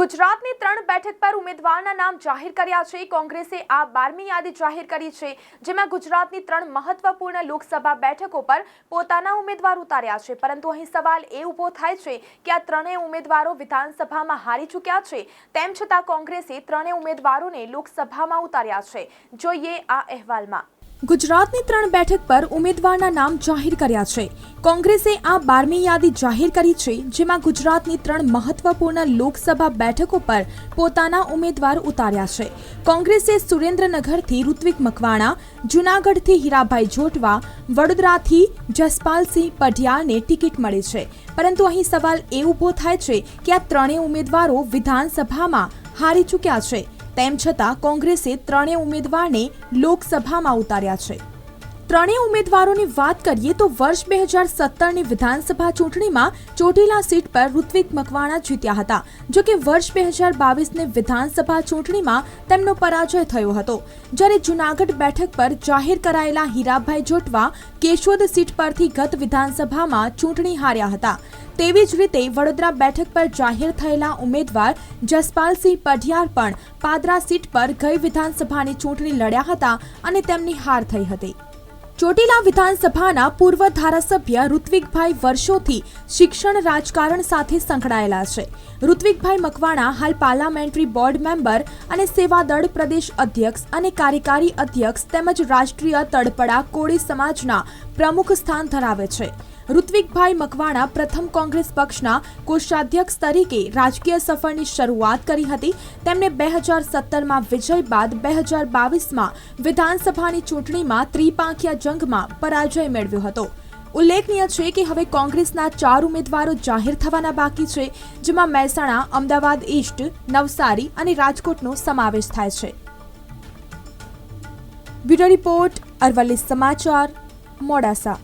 ગુજરાતની ત્રણ બેઠક પર ઉમેદવારના નામ જાહેર કર્યા છે. કોંગ્રેસે આ બારમી યાદી જાહેર કરી છે, જેમાં ગુજરાતની ત્રણ મહત્વપૂર્ણ લોકસભા બેઠકો પર પોતાના ઉમેદવાર ઉતાર્યા છે. પરંતુ અહીં સવાલ એ ઊભો થાય છે કે આ ત્રણેય ઉમેદવારો વિધાનસભામાં હારી ચૂક્યા છે. તેમ છતાં કોંગ્રેસે ત્રણેય ઉમેદવારોને લોકસભામાં ઉતાર્યા છે. જોઈએ આ અહેવાલમાં. ગુજરાતની ત્રણ બેઠક પર ઉમેદવારના નામ જાહેર કર્યા છે. કોંગ્રેસે આ બારમી યાદી જાહેર કરી છે, જેમાં ગુજરાતની ત્રણ મહત્વપૂર્ણ લોકસભા બેઠકો પર પોતાના ઉમેદવાર ઉતાર્યા છે. કોંગ્રેસે સુરેન્દ્રનગરથી ઋત્વિક મકવાણા, જૂનાગઢથી હીરાભાઈ જોટવા, વડોદરાથી જસપાલસિંહ પઢિયાને ટિકિટ મળી છે. પરંતુ અહીં સવાલ એ ઊભો થાય છે કે આ ત્રણેય ઉમેદવારો વિધાનસભામાં હારી ચૂક્યા છે. તેમ છતાં કોંગ્રેસે ત્રણેય ઉમેદવારને લોકસભામાં ઉતાર્યા છે. ત્રણેય ઉમેદવારોની વાત કરીએ તો વર્ષ બે હજાર સત્તરની વિધાનસભા ચૂંટણીમાં ચોટીલા સીટ પર ઋત્વિક મકવાણા જીત્યા હતા. જો કે વર્ષ બે હજાર બાવીસની વિધાનસભા ચૂંટણીમાં તેમનો પરાજય થયો હતો. જ્યારે જૂનાગઢ બેઠક પર જાહેર કરાયેલા હીરાભાઈ જોટવા કેશોદ સીટ પરથી ગત વિધાનસભામાં ચૂંટણી હાર્યા હતા. તેવી જ રીતે વડોદરા બેઠક પર જાહેર થયેલા ઉમેદવાર જસપાલસિંહ પઢિયાર પણ પાદરા સીટ પર ગઈ વિધાનસભાની ચૂંટણી લડ્યા હતા અને તેમની હાર થઈ હતી. ચોટીલા વિધાનસભાના પૂર્વ ધારાસભ્ય ઋત્વિકભાઈ વર્ષોથી શિક્ષણ રાજકારણ સાથે સંકળાયેલા છે. ઋત્વિકભાઈ મકવાણા હાલ પાર્લામેન્ટરી બોર્ડ મેમ્બર અને સેવાદળ પ્રદેશ અધ્યક્ષ અને કાર્યકારી અધ્યક્ષ તેમજ રાષ્ટ્રીય તળપડા કોળી સમાજના પ્રમુખ સ્થાન ધરાવે છે. ઋત્વિકભાઈ મકવાણા પ્રથમ કોંગ્રેસ પક્ષના કોષાધ્યક્ષ તરીકે રાજકીય સફરની શરૂઆત કરી હતી. તેમણે બે હજાર સત્તરમાં વિજય બાદ બે હજાર બાવીસમાં વિધાનસભાની ચૂંટણીમાં ત્રિપાંખિયા જંગમાં પરાજય મેળવ્યો હતો. ઉલ્લેખનીય છે કે હવે કોંગ્રેસના ચાર ઉમેદવારો જાહેર થવાના બાકી છે, જેમાં મહેસાણા, અમદાવાદ ઈસ્ટ, નવસારી અને રાજકોટનો સમાવેશ થાય છે. બ્યુરો રિપોર્ટ અરવલ્લી સમાચાર, મોડાસા.